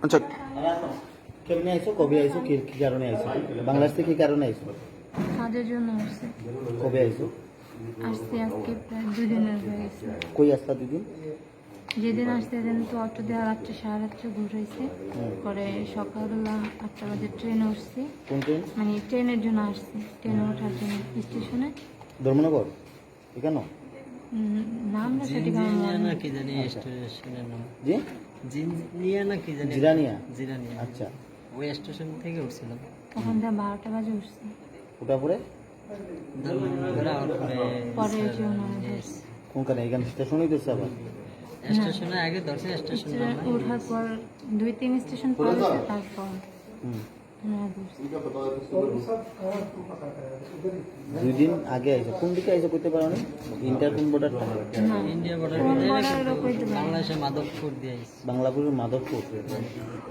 আচ্ছা। কেমনে আইছো? কবে আইছো? কি কি কারণে আইছো? বাংলাদেশ থেকে কি কারণে আইছো? কাজের জন্য আসছে। কবে আইছো? আসছে আজকে প্রায় দুদিনের হয়ে গেছে। কই আসতা দিদিন? যেদিন আসতে সেদিন তো অটো দেওয়া রাত্রে সাড়ে রাত্রে ঘুরাইছে পরে সকালবেলা আটটা বাজে ট্রেনে উঠছি। কোন ট্রেন? মানে ট্রেনের জন্য আসছি। ট্রেনে ওঠার জন্য স্টেশনে। ধর্মনগর? এখানে উম, নামটা সঠিক আমার মনে না কি জানি স্টেশনের নাম। জি? জিনিয়া না কি জানি জিরানিয়া জিরানিয়া আচ্ছা। ওই স্টেশন থেকে উঠছিলাম। তখন তো বারোটা বাজে উঠছি। ওটা পরে কোনখানে? এখানে স্টেশনই তো আবার? স্টেশনে আগে ধরছে স্টেশন ওঠার পর দুই তিন স্টেশন পরে তারপর। হুম। ওনারা ধরছে দুই দিন আগে আইছো কোন দিকে আইছো করতে পারো না? ইন্টার কোন বর্ডার না ইন্ডিয়া বর্ডার কোন বর্ডারেরও কইতে পারি না। বাংলাদেশে মাধবপুর দিয়ে বাংলাপুরের মাধবপুর।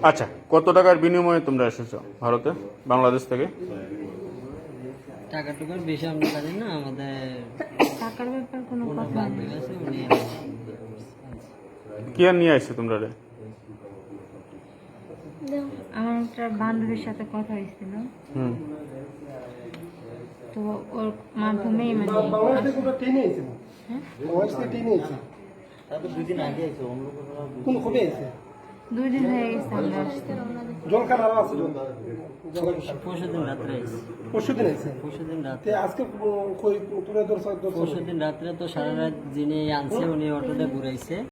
আচ্ছা কত টাকার বিনিময়ে তোমরা এসেছ ভারতে? বাংলাদেশ থেকে? টাকা টুকার বেশি আমরা জানি না আমাদের টাকার ব্যাপার কোনো কথা নেই। কি আর নিয়ে আসছে তোমরা রে? আমার একটা বান্ধবীর সাথে কথা হয়েছিল। তো ওর মাধ্যমেই মানে হ্যাঁ? বাংলাদেশ থেকে ট্রেনে এসেছে তারপর দুই দিন আগে আইছো অন্য কোন কবে এসেছে দুই দিন হয়ে গেছে আমরা। আসতে জল খান আরও আছে জল পরশু দিন রাত্রে পরশু দিন এসেছে পরশু দিন রাত্রে। আজকে কই দর্শক পরশু দিন রাত্রে তো সারা রাত যিনি আনছে উনি অটোতে ঘুরাইছে।